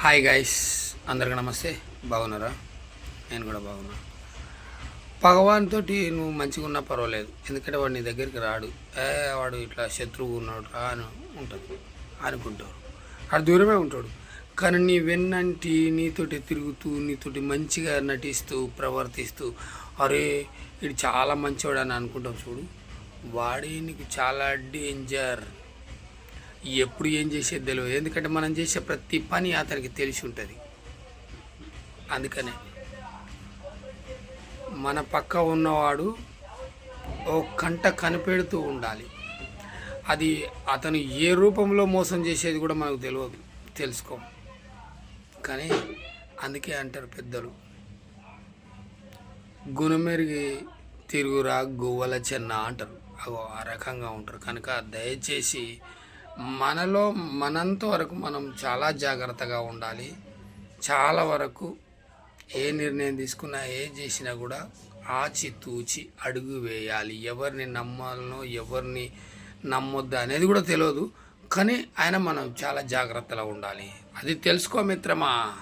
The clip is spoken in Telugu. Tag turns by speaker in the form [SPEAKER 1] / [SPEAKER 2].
[SPEAKER 1] హాయ్ గైస్ అందరికీ నమస్తే. బాగున్నారా? నేను కూడా బాగున్నా. భగవాన్తో నువ్వు మంచిగా ఉన్నా పర్వాలేదు. ఎందుకంటే వాడు నీ దగ్గరికి రాడు. ఏ వాడు ఇట్లా శత్రువు ఉన్నాడు రా అని ఉంటుంది అనుకుంటారు ఆడు దూరమే ఉంటాడు. కానీ నీ వెన్నంటి నీతోటి తిరుగుతూ నీతోటి మంచిగా నటిస్తూ ప్రవర్తిస్తూ అరే ఇది చాలా మంచివాడు అని అనుకుంటావు చూడు. వాడే నీకు చాలా డేంజర్ ఎప్పుడు ఏం చేసేది తెలియదు ఎందుకంటే మనం చేసే ప్రతి పని అతనికి తెలిసి ఉంటుంది. అందుకనే మన పక్క ఉన్నవాడు ఓ కంట కనిపెడుతూ ఉండాలి. అది అతను ఏ రూపంలో మోసం చేసేది కూడా మనకు తెలియదు తెలుసుకో. కానీ అందుకే అంటారు పెద్దలు గుణమెరిగి తిరుగురా గువ్వల చెన్న అంటారు. అగో ఆ రకంగా ఉంటారు. కనుక దయచేసి మనలో మనంత వరకు మనం చాలా జాగ్రత్తగా ఉండాలి. చాలా వరకు ఏ నిర్ణయం తీసుకున్నా ఏ చేసినా కూడా ఆచితూచి అడుగు వేయాలి. ఎవరిని నమ్మాలనో ఎవరిని నమ్మొద్దు అనేది కూడా తెలియదు. కానీ ఆయన మనం చాలా జాగ్రత్తగా ఉండాలి. అది తెలుసుకో మిత్రమా?